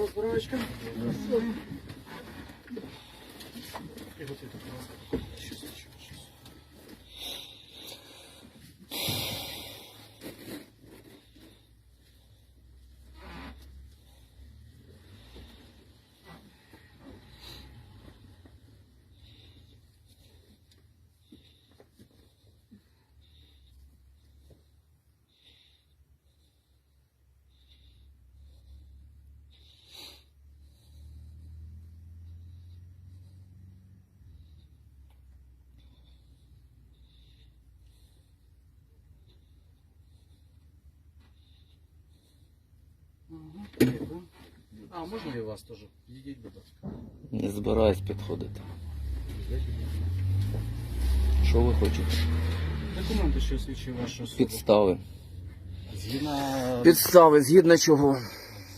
Розбираючка. А, можна і вас теж? Підійдіть, будь ласка. Не збираюсь підходити. Що ви хочете? Документи, що свідчують вашу особу. Підстави. Згідно, Підстави згідно чого?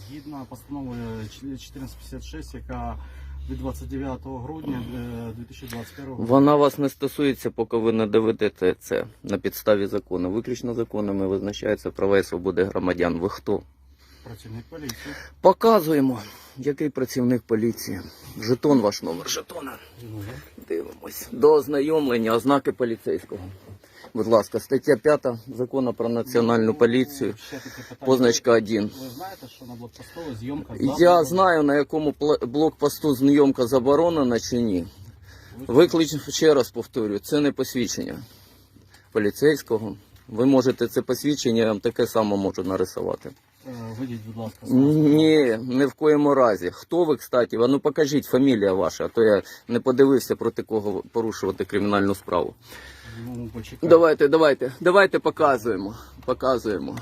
згідно постанови 1456, яка від 29 грудня е, 2021 року. Вона вас не стосується, поки ви не доведете це на підставі закону. Виключно законами визначаються права і свободи громадян. Ви хто? Працівник поліції. Показуємо, який працівник поліції. Жетон ваш номер жетона. Ну, Дивимось. До ознайомлення ознаки поліцейського. Будь ласка, стаття 5 закону про національну поліцію. Ще таке питання. Позначка 1. Ви знаєте, що на блокпостові зйомка Я знаю, на якому пла- блокпосту знайомка заборонена чи ні. Виклич, ще раз повторюю, це не посвідчення поліцейського. Ви можете це посвідчення, я вам таке саме можу нарисувати. Вийдіть, будь ласка, Ні, ні в коєму разі. Хто ви, кстати? А ну покажіть фамілія ваша, а то я не подивився проти кого порушувати кримінальну справу. Ну, почекайте. Давайте, давайте, давайте показуємо. Показуємо.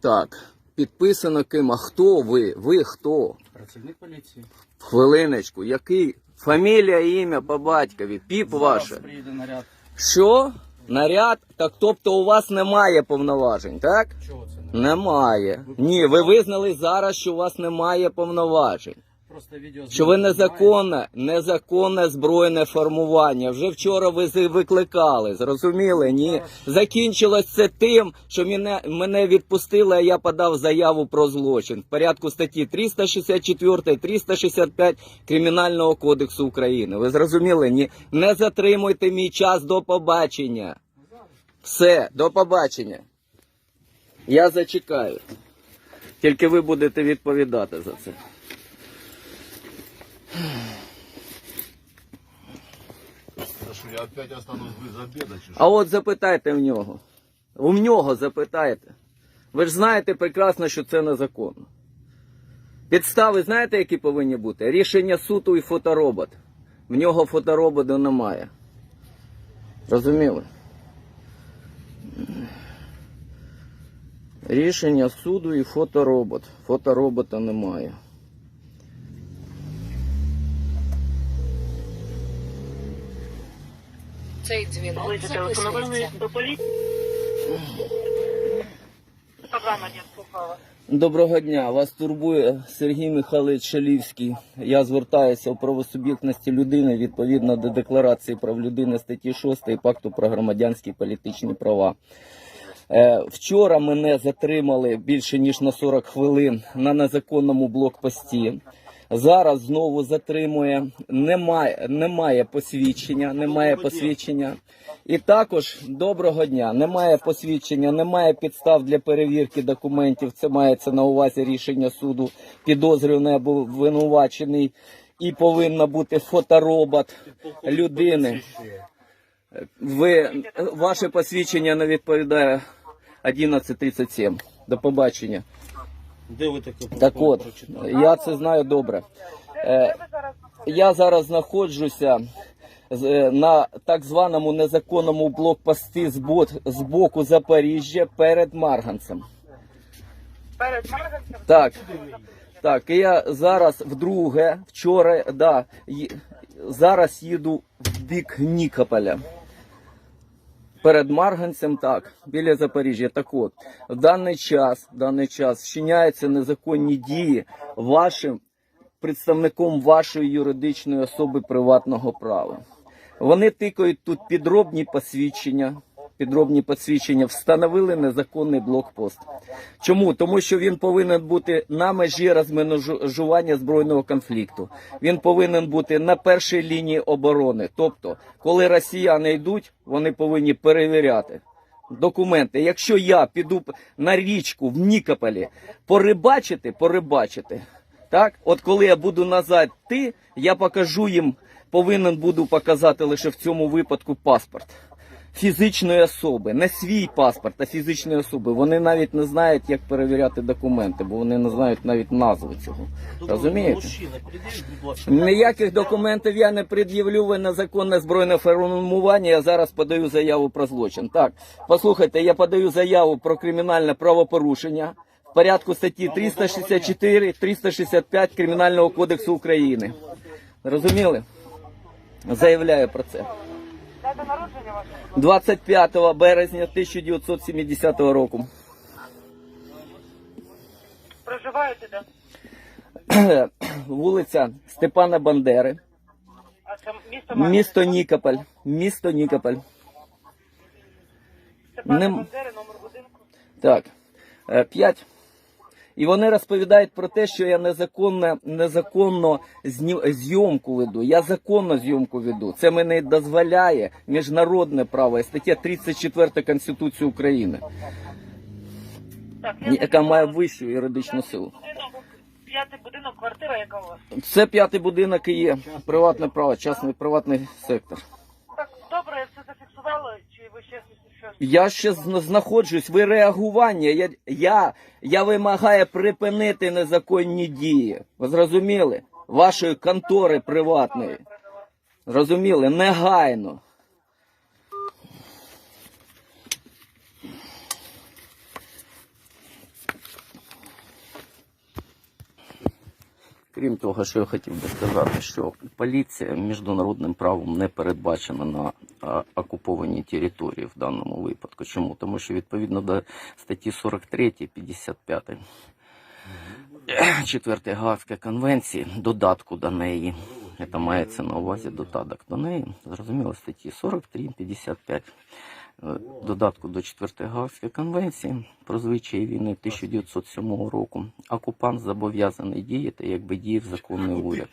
Так, підписано ким, а хто ви? Ви хто? Працівник поліції. Хвилиночку, який? Фамілія, ім'я по батькові, піп Зараз ваше. приїде наряд. Що? Наряд? Так тобто у вас немає повноважень, так? Чого це немає? Немає. Ні, ви визнали зараз, що у вас немає повноважень. Просто відео Що ви незаконне, незаконне збройне формування. Вже вчора ви викликали, зрозуміли? Ні. Закінчилось це тим, що мене, мене відпустили, а я подав заяву про злочин в порядку статті 364, 365 Кримінального кодексу України. Ви зрозуміли? Ні. Не затримуйте мій час до побачення. Все, до побачення. Я зачекаю. Тільки ви будете відповідати за це. А от запитайте в нього. У нього запитайте. Ви ж знаєте прекрасно, що це незаконно. Підстави знаєте, які повинні бути? Рішення суду і фоторобот. В нього фоторобота немає. Розуміли? Рішення суду і фоторобот. Фоторобота немає. Цей дзвінок Ви зателефонували записується. до поліції? Програма не слухала. Доброго дня. Вас турбує Сергій Михайлович Шалівський. Я звертаюся у правосуб'єктності людини відповідно до Декларації прав людини статті 6 Пакту про громадянські і політичні права. Е, Вчора мене затримали більше ніж на 40 хвилин на незаконному блокпості. Зараз знову затримує. Немає, немає посвідчення, немає посвідчення. І також доброго дня. Немає посвідчення, немає підстав для перевірки документів. Це мається на увазі рішення суду. Підозрюваний або винувачений. І повинна бути фоторобот людини. Ви ваше посвідчення не відповідає 11.37. До побачення. Де ви таке Так от, я це знаю добре. Е, я зараз знаходжуся з- е, на так званому незаконному блокпості з, бот, з боку Запоріжжя перед Марганцем. Перед Марганцем? Так, так, і я зараз вдруге, вчора, да, ї- зараз їду в бік Нікополя. Перед Марганцем, так, біля Запоріжжя. Так от, в даний час, в даний час вчиняються незаконні дії вашим представником вашої юридичної особи приватного права. Вони тикають тут підробні посвідчення, підробні посвідчення, встановили незаконний блокпост. Чому? Тому що він повинен бути на межі розмежування збройного конфлікту. Він повинен бути на першій лінії оборони. Тобто, коли росіяни йдуть, вони повинні перевіряти документи. Якщо я піду на річку в Нікополі порибачити, порибачити. Так, от коли я буду назад йти, я покажу їм, повинен буду показати лише в цьому випадку паспорт фізичної особи, не свій паспорт, а фізичної особи. Вони навіть не знають, як перевіряти документи, бо вони не знають навіть назви цього. Розумієте? Ніяких документів я не пред'явлю, ви незаконне збройне формування. Я зараз подаю заяву про злочин. Так, послухайте, я подаю заяву про кримінальне правопорушення в порядку статті 364, 365 Кримінального кодексу України. Розуміли? Заявляю про це. Дата народження ваша? 25 березня 1970 року. Проживаєте де? Вулиця Степана Бандери, А це місто Марганець? місто Нікополь. Місто Нікополь. Степана Нем- Бандери, номер будинку. Так, е, п'ять. І вони розповідають про те, що я незаконно, незаконно зні- зйомку веду. Я законно зйомку веду. Це мене дозволяє міжнародне право і стаття 34 Конституції України, яка має вищу юридичну силу. П'ятий будинок, квартира, яка у вас? Це п'ятий будинок і є приватне право, частний приватний сектор. Так, добре, я все зафіксувала, чи ви ще? Я ще зна- знаходжусь. Ви реагування. Я, я, я вимагаю припинити незаконні дії. Ви зрозуміли? Вашої контори приватної. Зрозуміли? Негайно. Крім того, що я хотів би сказати, що поліція міжнародним правом не передбачена на окупованій території в даному випадку. Чому? Тому що відповідно до статті 43, 55 4 Гаазької конвенції, додатку до неї, це мається на увазі додаток до неї, зрозуміло, статті 43, 55 е, додатку до 4 Гаазької конвенції про звичаї війни 1907 року, окупант зобов'язаний діяти, якби діяв законний уряд.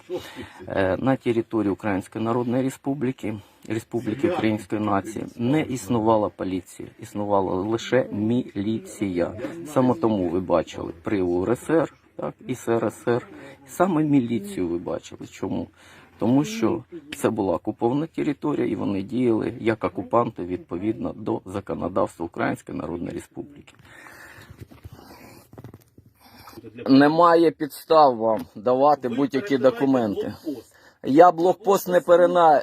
Е, На території Української Народної Республіки, Республіки Української нації, не існувала поліція, існувала лише міліція. Саме тому ви бачили при УРСР, так, і СРСР, саме міліцію ви бачили. Чому? Тому що це була окупована територія, і вони діяли як окупанти відповідно до законодавства Української Народної Республіки. Немає підстав вам давати будь-які документи. Я блокпост не, перена...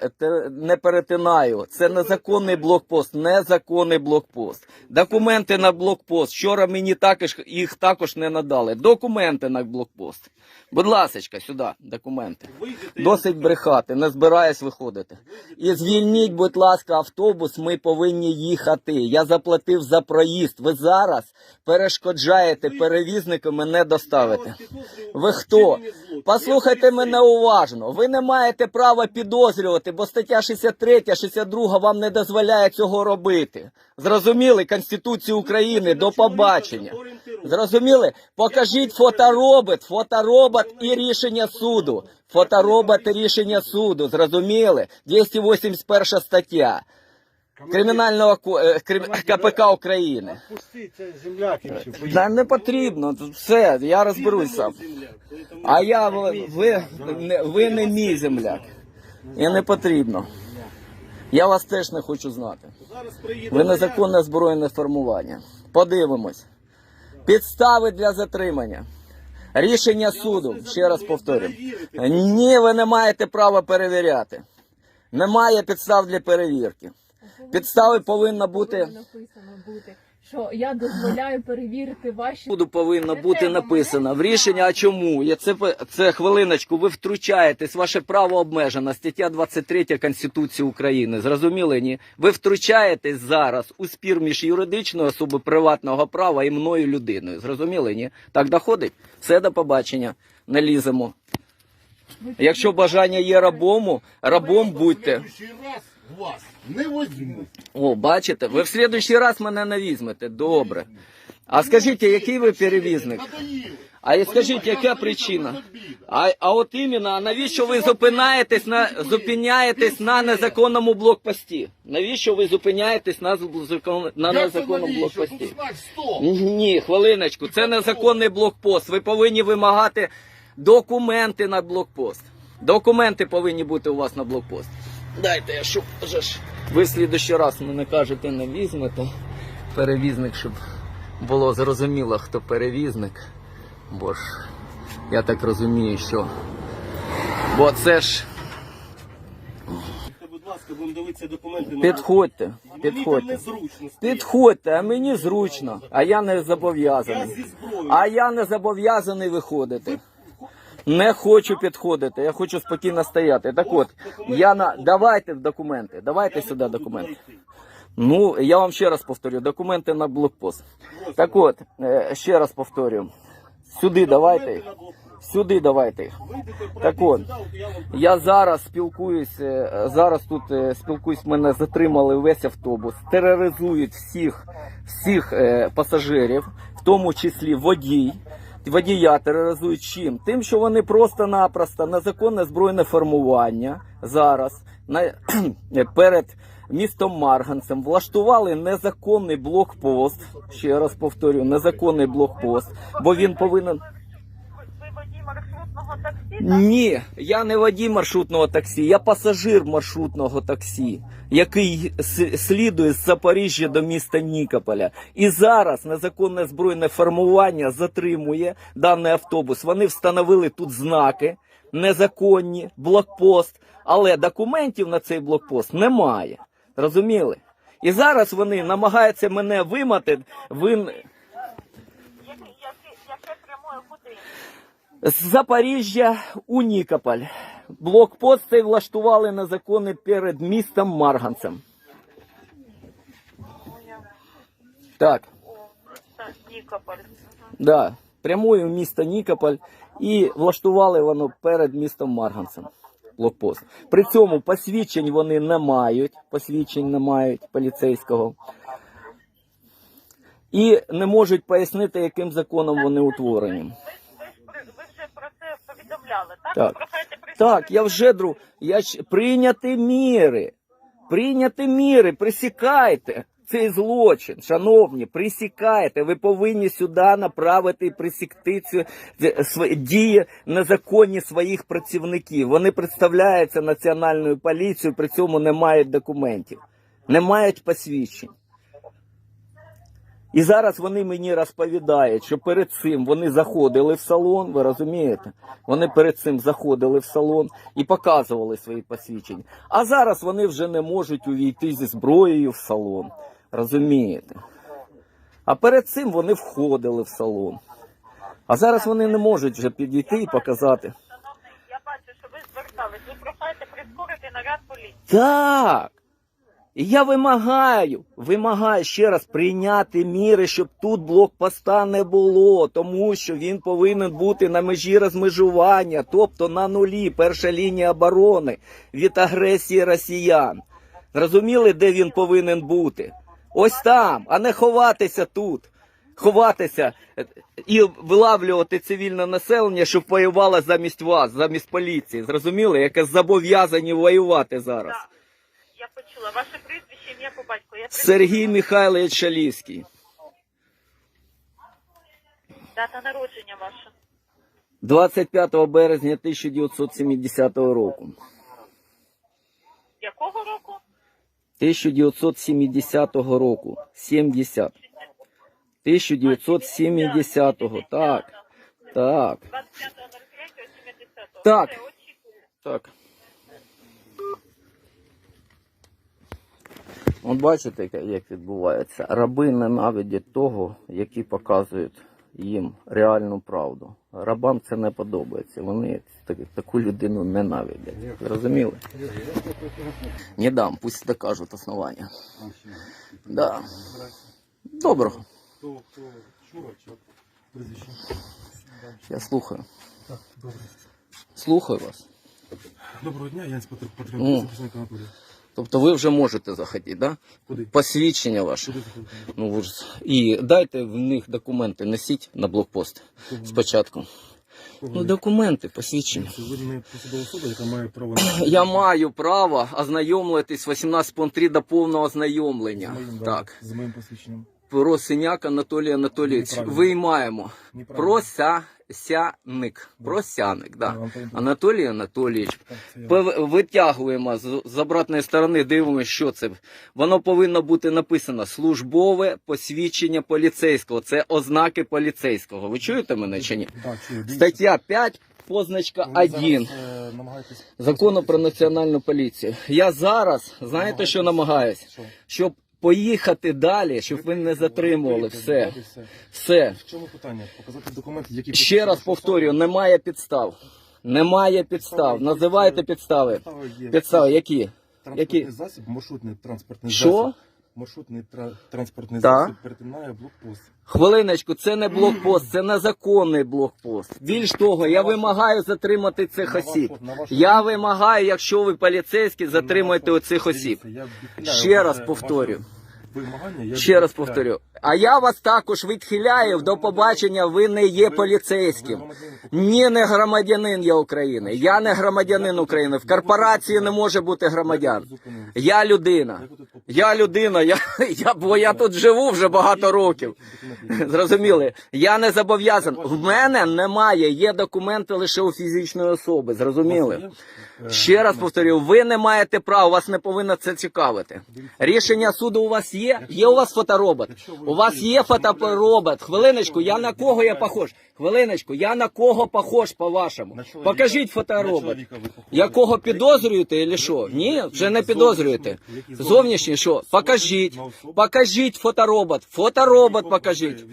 не перетинаю. Це незаконний блокпост, незаконний блокпост. Документи на блокпост. Вчора мені також їх також не надали. Документи на блокпост. Будь ласка, сюди, документи. Досить брехати, не збираюсь виходити. І звільніть, будь ласка, автобус, ми повинні їхати. Я заплатив за проїзд. Ви зараз перешкоджаєте перевізнику мене доставити. Ви хто? Послухайте мене уважно. Ви не маєте права підозрювати, бо стаття 63, 62 вам не дозволяє цього робити. Зрозуміли Конституцію України. До побачення. Зрозуміли? Покажіть фоторобот, фоторобот і рішення суду. Фоторобот і рішення суду. Зрозуміли? 281 стаття Кримінального ко- е, Крим- КПК України. Пусти, це земляк і все. Не потрібно. Все, я розберусь сам. А я ви, ви, не, ви не мій земляк. І не потрібно. Я вас теж не хочу знати. Ви незаконне збройне формування. Подивимось. Підстави для затримання. Рішення суду. Ще раз повторю. Ні, ви не маєте права перевіряти. Немає підстав для перевірки. Підстави повинна бути. написано бути, що я дозволяю перевірити ваші Суду повинно бути написано в рішення. А чому? Я це це хвилиночку. Ви втручаєтесь. Ваше право обмежено. Стаття 23 Конституції України. Зрозуміли? Ні? Ви втручаєтесь зараз у спір між юридичною особою приватного права і мною людиною. Зрозуміли? Ні? Так доходить? Все до побачення. Не ліземо. Якщо бажання є рабому, рабом будьте. Вас не возьму. О, бачите, ви в следующий раз мене не візьмете. Добре. А скажіть, який ви перевізник? А і скажіть, яка причина? А, а от іменно, а навіщо ви зупиняєтесь на зупиняєтесь на незаконному блокпості? Навіщо ви зупиняєтесь на, на незаконному блокпості? Ні, хвилиночку, це незаконний блокпост. Ви повинні вимагати документи на блокпост. Документи повинні бути у вас на блокпост. Дайте я щоб ж. Ви в слідущий раз мене кажете, не візьмете. Перевізник, щоб було зрозуміло, хто перевізник. Бо ж я так розумію, що. Бо це ж. Будь ласка, будемо дивитися документи Підходьте, Мені підходьте. незручно. Підходьте, а мені зручно, а я не Я зобов'язаний. зі зброєю. А я не зобов'язаний виходити. Не хочу підходити, я хочу спокійно стояти. Так от, я на давайте документи, давайте сюди документи. Ну, я вам ще раз повторю, документи на блокпост. Так от, е, ще раз повторю. Сюди давайте. Сюди давайте. Так от, я зараз спілкуюсь, е, зараз тут е, спілкуюсь, мене затримали весь автобус, тероризують всіх, всіх пасажирів, в тому числі водій. Водія тероризують чим? Тим, що вони просто-напросто незаконне збройне формування зараз на, перед містом Марганцем влаштували незаконний блокпост. Ще раз повторю, незаконний блокпост, бо він повинен. Ви, ви водій маршрутного таксі? так? Ні, я не водій маршрутного таксі, я пасажир маршрутного таксі, який слідує з Запоріжжя до міста Нікополя. І зараз незаконне збройне формування затримує даний автобус. Вони встановили тут знаки, незаконні, блокпост, але документів на цей блокпост немає. Розуміли? І зараз вони намагаються мене вимати. Вим... Яке, яке, яке прямує куди? З Запоріжжя у Нікополь. Блокпост цей влаштували незаконний перед містом Марганцем. Так, Нікополь. Да. Прямую в місто Нікополь і влаштували воно перед містом Марганцем. Блокпост. При цьому посвідчень вони не мають, посвідчень не мають поліцейського. І не можуть пояснити, яким законом вони утворені. Ви, ж- ви, ж при- ви вже про це повідомляли, так? Так. Так, я вже друг. Я прийняти міри. Прийняти міри, присікайте цей злочин, шановні, присікайте. Ви повинні сюди направити і присікти свої дії незаконні своїх працівників. Вони представляються національною поліцією, при цьому не мають документів, не мають посвідчень. І зараз вони мені розповідають, що перед цим вони заходили в салон, ви розумієте? Вони перед цим заходили в салон і показували свої посвідчення. А зараз вони вже не можуть увійти зі зброєю в салон. Розумієте? А перед цим вони входили в салон. А зараз вони не можуть вже підійти і показати. Я бачу, що ви звертались. Ви прохаєте прискорити наряд поліції. Так. І я вимагаю, вимагаю ще раз прийняти міри, щоб тут блокпоста не було, тому що він повинен бути на межі розмежування, тобто на нулі, перша лінія оборони від агресії росіян. Зрозуміли, де він повинен бути? Ось там, а не ховатися тут. Ховатися е, і вилавлювати цивільне населення, щоб воювало замість вас, замість поліції. Зрозуміли, яке зобов'язані воювати зараз. Почула. Ваше прізвище, ім'я по батьку. Я Сергій. Михайлович Шалівський. Дата народження ваша. 25 березня 1970 року. Якого року? 1970 року. 70. 1970-го. Так. Так. 25.03.70. Так. Так. От бачите, як відбувається. Раби ненавидять того, які показують їм реальну правду. Рабам це не подобається. Вони так- таку людину ненавидять. Зрозуміли? Не дам, пусть докажуть основання. Да. Доброго. Я слухаю. Так, добре. Слухаю вас. Доброго дня, я інспектор патрульної захисник Анатолій. Тобто ви вже можете захотіти, да? Куди? Посвідчення ваше. Куди? Ну, ви ж... І дайте в них документи, несіть на блокпост спочатку. Ну, документи, посвідчення. Ви не посадова особа, яка має право на Я маю право ознайомитись 18 пункт 3 до повного ознайомлення. з моїм, Так. з моїм посвідченням. Просиняк Анатолій Анатолійович. Виймаємо. Неправильно. Просяник. Просяник, Да, Анатолій Анатолійович. Витягуємо з, обратної сторони, дивимося, що це. Воно повинно бути написано службове посвідчення поліцейського. Це ознаки поліцейського. Ви чуєте мене чи ні? Стаття 5, позначка Ви 1 е, закону про національну поліцію. Я зараз, знаєте, що намагаюсь? Щоб поїхати далі, щоб ви не затримували все. все. В чому питання? Показати документи, які Ще раз повторюю, немає підстав. Немає підстав. Називайте підстави. Підстави які? Транспортний які? засіб, маршрутний транспортний Що? Маршрутний тра- транспортний Так. засіб перетинає блокпост. Хвилиночку, це не блокпост, це незаконний блокпост. Більш того, я вимагаю затримати цих На осіб. вашу- на вашу- Я вимагаю, якщо ви поліцейські, затримайте на оцих осіб. Дивіться, я відхиляю Ще раз ваше- повторю. ваше Вимагання, я Ще раз відхиляю. повторю. А я вас також відхиляю до побачення, ви не є поліцейським. Ні, не громадянин я України. Я не громадянин України. В корпорації не може бути громадян. Я людина. Я людина, я, я, бо я тут живу вже багато років. Зрозуміли? Я не зобов'язаний. В мене немає, є документи лише у фізичної особи. Зрозуміли? Ще раз повторюю, ви не маєте права, вас не повинно це цікавити. Рішення суду у вас є? Є у вас фоторобот? У вас є фоторобот? Хвилиночку, я на кого я похож? Хвилиночку, я на кого похож по-вашому? Покажіть фоторобот. Якого підозрюєте, чи що? Ні, вже не підозрюєте. Зовнішній що? Покажіть. Покажіть фоторобот. Фоторобот покажіть.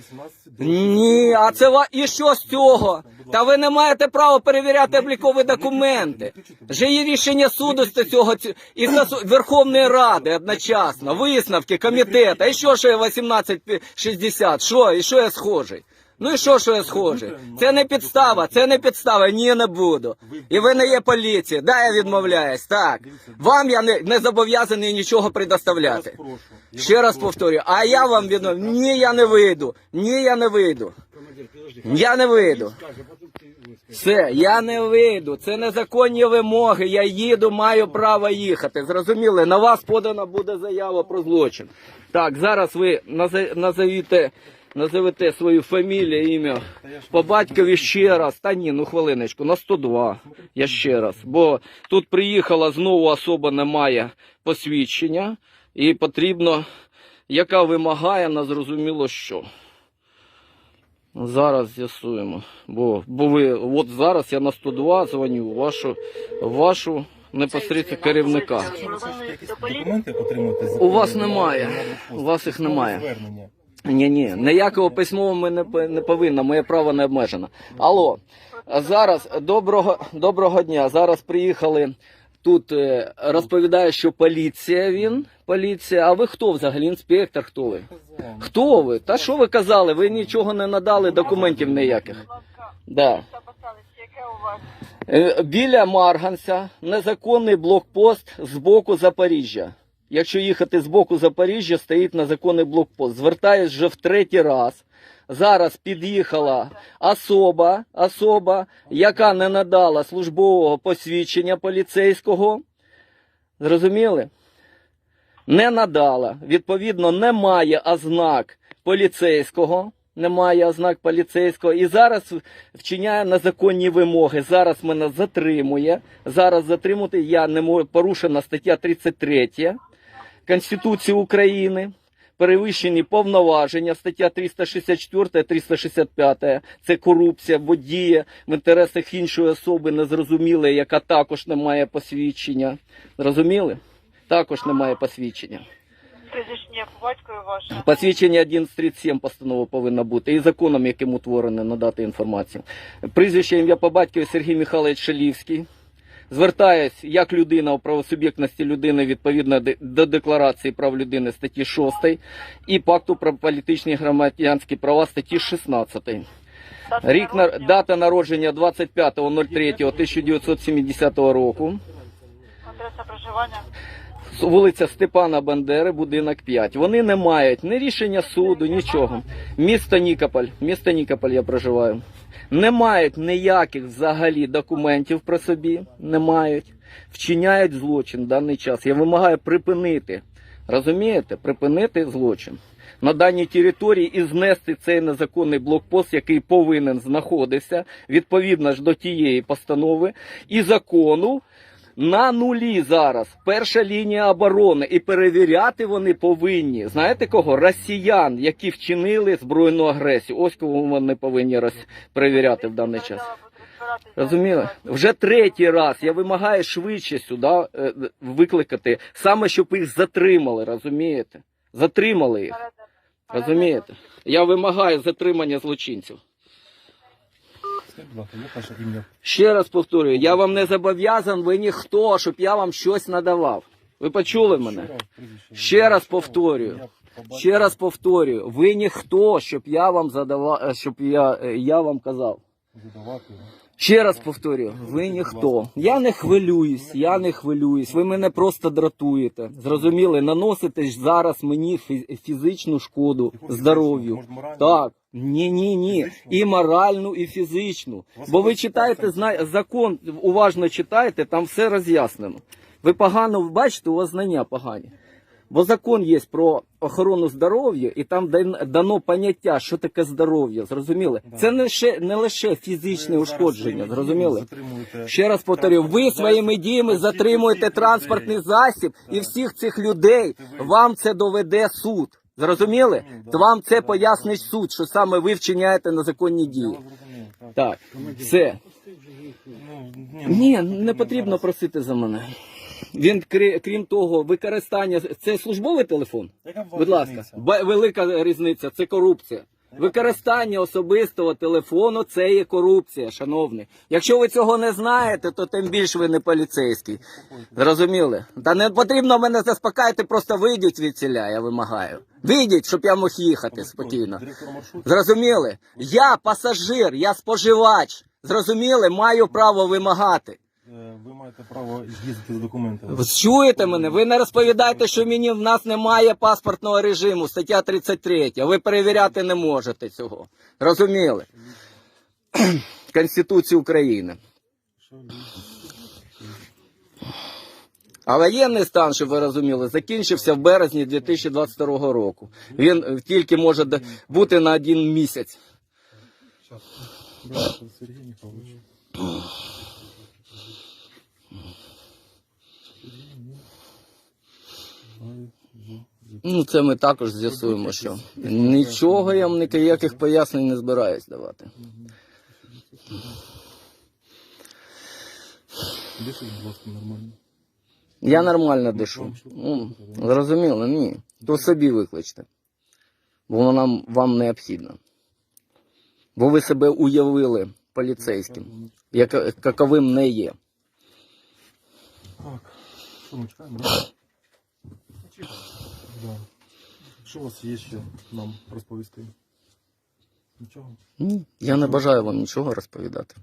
Ні, а це ва... і що з цього? Та ви не маєте права перевіряти облікові документи. Вже є рішення суду з цього і Верховної Ради одночасно, висновки комітету. І що, що я 1860? Що? І що я схожий? Ну і що, що я схожий? Це не підстава, це не підстава, ні, не буду. І ви не є поліція. Да, я відмовляюсь. Так. Вам я не, не зобов'язаний нічого предоставляти. Ще раз повторюю, а я вам відмовляю. Ні, я не вийду. Ні, я не вийду. Я не вийду. Все, я не вийду. Це незаконні вимоги. Я їду, маю право їхати. Зрозуміли? На вас подана буде заява про злочин. Так, зараз ви назовіте, назовете свою фамілію, ім'я по батькові ще раз. Та ні, ну хвилиночку, на 102. Я ще раз. Бо тут приїхала знову особа, не має посвідчення, і потрібно, яка вимагає на зрозуміло що. Зараз з'ясуємо. Бо, бо ви, от зараз я на 102 дзвоню вашу, вашу непосередньо керівника. Документи отримати У вас немає. У вас їх немає. Ні, ні, ніякого письмового ми не, не повинні, моє право не обмежено. Алло, зараз доброго, доброго дня. Зараз приїхали. Тут е, розповідає, що поліція він, поліція. А ви хто взагалі? Інспектор, хто ви? Хто ви? Та що ви казали? Ви нічого не надали, документів ніяких. Да. Е, Біля Марганця незаконний блокпост з боку Запоріжжя. Якщо їхати з боку Запоріжжя, стоїть незаконний блокпост. Звертаюсь вже в третій раз. Зараз під'їхала особа, особа, яка не надала службового посвідчення поліцейського. Зрозуміли? Не надала. Відповідно, немає ознак поліцейського. Немає ознак поліцейського. І зараз вчиняє незаконні вимоги. Зараз мене затримує. Зараз затримати я не можу. Порушена стаття 33 Конституції України. Перевищені повноваження, стаття 364, 365, це корупція, бо діє в інтересах іншої особи незрозумілої, яка також не має посвідчення. Зрозуміли? Також не має посвідчення. Прізвище по батькові ваше. Посвідчення 1137 постанова повинна бути і законом, яким утворене надати інформацію. Прізвище ім'я по батькові Сергій Михайлович Шалівський. Звертаюсь як людина у правосуб'єктності людини відповідно до Декларації прав людини статті 6 і Пакту про політичні громадянські права статті 16. Рік на дата народження 25.03.1970 року. Адреса проживання. Вулиця Степана Бандери, будинок 5. Вони не мають ні рішення суду, нічого. Місто Нікополь, місто Нікополь я проживаю. Не мають ніяких взагалі документів про собі, не мають. Вчиняють злочин в даний час. Я вимагаю припинити. Розумієте? Припинити злочин. На даній території і знести цей незаконний блокпост, який повинен знаходитися відповідно ж до тієї постанови і закону. На нулі зараз перша лінія оборони, і перевіряти вони повинні. Знаєте кого? Росіян, які вчинили збройну агресію. Ось кого вони повинні роз... перевіряти в даний час. Розуміли? Вже третій раз я вимагаю швидше сюди е, викликати, саме щоб їх затримали, розумієте? Затримали їх. Розумієте? Я вимагаю затримання злочинців. Скажіть, будь ласка, як ваше ім'я? Ще раз повторюю, я вам не зобов'язан, ви ніхто, щоб я вам щось надавав. Ви почули мене? Ще раз, повторюю. Ще раз повторюю, ви ніхто, щоб я вам задавав, е, щоб я, е, я вам казав. Ще раз повторюю, ви ніхто. Я не хвилююсь, я не хвилююсь. Ви мене просто дратуєте. Зрозуміли, наносите ж зараз мені фі- фізичну шкоду здоров'ю. Так, ні, ні, ні. І моральну, і фізичну. вас Бо ви читаєте, зна... закон уважно читаєте, там все роз'яснено. Ви погано бачите, у вас знання погані. Бо закон є про охорону здоров'я, і там дано поняття, що таке здоров'я. Зрозуміли? Да. Це не лише, не лише фізичне Ви ушкодження. Зрозуміли? Ще раз повторю, ви своїми діями затримуєте транспортний засіб і всіх цих людей. Вам це доведе суд. Зрозуміли? То вам це пояснить суд, що саме ви вчиняєте незаконні дії. так. Так, все. Ну, Ні, не потрібно просити за мене. Він, крім того, використання. Це службовий телефон? Будь ласка, велика різниця, це корупція. Використання особистого телефону це є корупція, шановний. Якщо ви цього не знаєте, то тим більше ви не поліцейський. Зрозуміли? Та не потрібно мене заспокаювати, просто вийдіть від ціля, я вимагаю. Вийдіть, щоб я мог їхати спокійно. Зрозуміли? Я пасажир, я споживач. Зрозуміли, маю право вимагати. Е, Ви маєте право їздити з документами. Ви чуєте мене? Ви не розповідаєте, що мені в нас немає паспортного режиму, стаття 33. Ви перевіряти не можете цього. Розуміли? Конституції України. А воєнний стан, щоб ви розуміли, закінчився в березні 2022 року. Він тільки може бути на один місяць. Сергій Михайлович. Ну, це ми також з'ясуємо, що нічого я вам ніяких пояснень не збираюсь давати. Дишіть, будь ласка, нормально. Я нормально дишу. Ну, зрозуміло, ні. То собі викличте. Бо воно нам вам необхідно. Бо ви себе уявили поліцейським, як, каковим не є. Так, що ми чекаємо? Да? Да. Що у вас є ще нам розповісти? Нічого? Ні, я не бажаю вам нічого розповідати.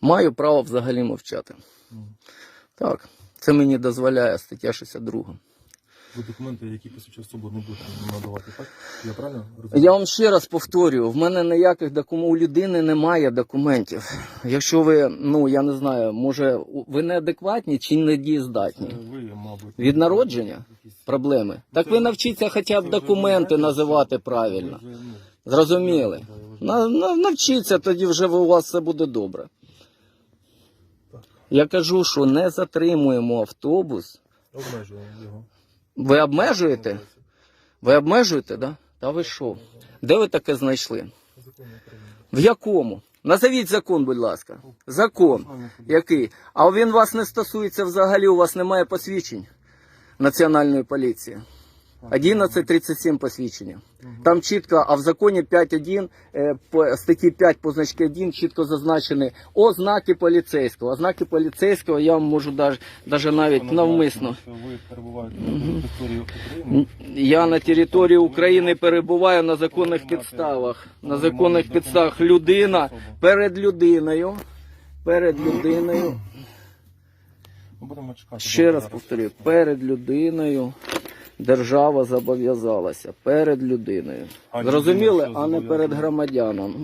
Маю право взагалі мовчати. Ну, Так, це мені дозволяє стаття 62. Ви документи, які посвідчують особу, не будете надавати, так? Я правильно розумію? Я вам ще раз повторюю, в мене ніяких документів, у людини немає документів. Якщо ви, ну я не знаю, може ви неадекватні чи недієздатні? Ви, мабуть. Від народження? Якісь- Проблеми. Так ви навчіться хоча б документи називати правильно. ви вже, ну, Зрозуміли? да, я вже- На, на, навчіться, тоді вже у вас все буде добре. Я кажу, що не затримуємо автобус. Обмежуємо його. Ви обмежуєте? Ви обмежуєте, да? Та ви що? Де ви таке знайшли? В якому? Назовіть закон, будь ласка. Закон. Який? А він вас не стосується взагалі, у вас немає посвідчень Національної поліції. 11.37 посвідчення. Там чітко, а в законі 5.1, е, статті 5 по значки 1 чітко зазначені ознаки поліцейського. Ознаки поліцейського я вам можу даже, даже навіть навмисно. Ви перебуваєте на території України. Я на території України перебуваю на законних підставах. На законних підставах людина перед людиною. Перед людиною. Ще раз повторюю, перед людиною держава зобов'язалася. Перед людиною. А Зрозуміли, людина що а не перед зобов'язана? громадяном.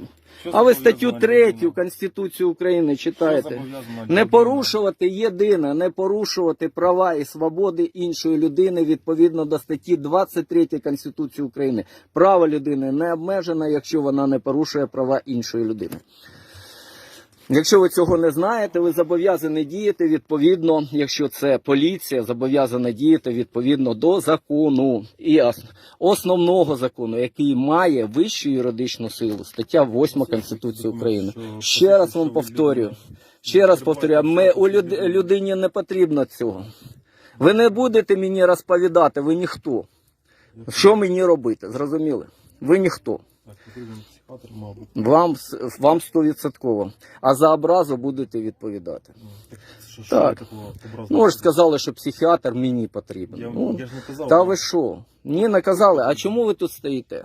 Що А ви зобов'язана статтю 3 людина? Конституції України Що читаєте. зобов'язана Не людина? порушувати єдине, не порушувати права і свободи іншої людини відповідно до статті 23 Конституції України. Право людини не обмежено, якщо вона не порушує права іншої людини. Якщо ви цього не знаєте, ви зобов'язані діяти відповідно, якщо це поліція, зобов'язана діяти відповідно до закону і ос- основного закону, який має вищу юридичну силу, стаття 8 Конституції України. Ще раз вам повторюю. Ще раз повторюю, ми у люд, людині не потрібно цього. Ви не будете мені розповідати, ви ніхто. Що мені робити? Зрозуміли? Ви ніхто. Вам вам стовідсотково. А за образу будете відповідати. Ну, так, що, що Так. Ну ж сказали, що психіатр мені потрібен. Я, Ну, я ж не казав. та ви що? Ні, не казали. А чому ви тут стоїте?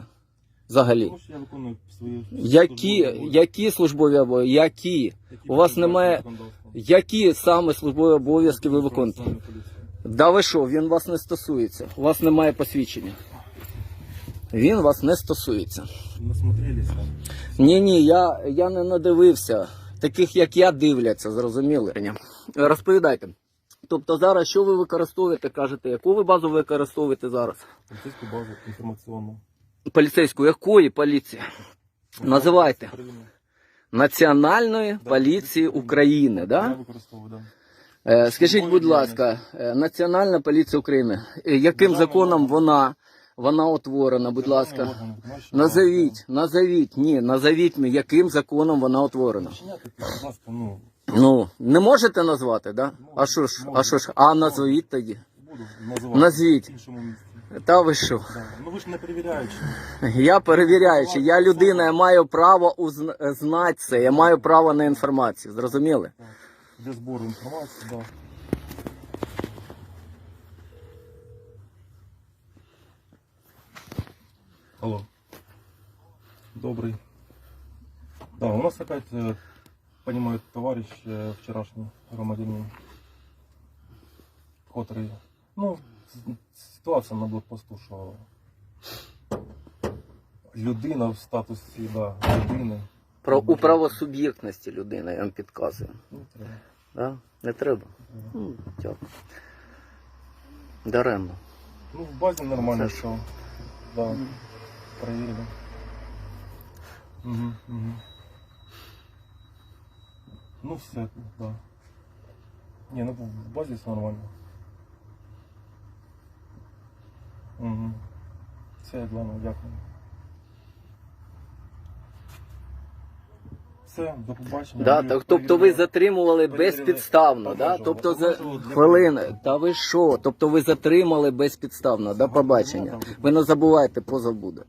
Взагалі? Тому що я виконую свої Які, які службові обов'язки? Які? Які у вас немає- Які саме службові обов'язки ви виконуєте? Да ви що, він вас не стосується. У вас немає посвідчення. Він вас не стосується. Насмотрелися. Ні, ні, я, я не надивився. Таких, як я, дивляться, зрозуміли? Розповідайте. Тобто зараз що ви використовуєте, кажете, яку ви базу використовуєте зараз? Поліцейську базу інформаційну. Поліцейську, якої поліції? Називайте. України. Національної Да. поліції України, Я да? використовую, да. Е, Скажіть, будь ласка, е, Національна поліція України, е, яким законом вона, вона утворена, будь ласка? Назовіть, назовіть, ні, назовіть мені, яким законом вона утворена. ну, Ну, не можете назвати, да? А що ж, а що ж, а назвіть тоді. Назвіть. Та ви що? Ну ви ж не перевіряючи. Я перевіряючи, я людина, я маю право знати це, я маю право на інформацію. Зрозуміли? Так. Для збору інформації, да. Алло. Добрый. Да, у нас опять, э, понимает товарищ э, вчерашний громадянин, котрий, ну, с- ситуація на блокпосту, що людина в статусі, да, людини. Про у правосуб'єктності людини я вам підказую. Ну, треба. Да? Не треба? Ну, дякую. Даремно. Ну, в базі нормально, Це ж- що. Да, Проверили. Угу, угу. Ну, все, да. Не, ну в базі все нормально. Угу. Все, ладно, дякую. Все, до побачення. Да, так, тобто ви затримували безпідставно, да? Тобто за хвилини. Та ви що? Тобто ви затримали безпідставно, до побачення. Ви не забувайте, позов буде.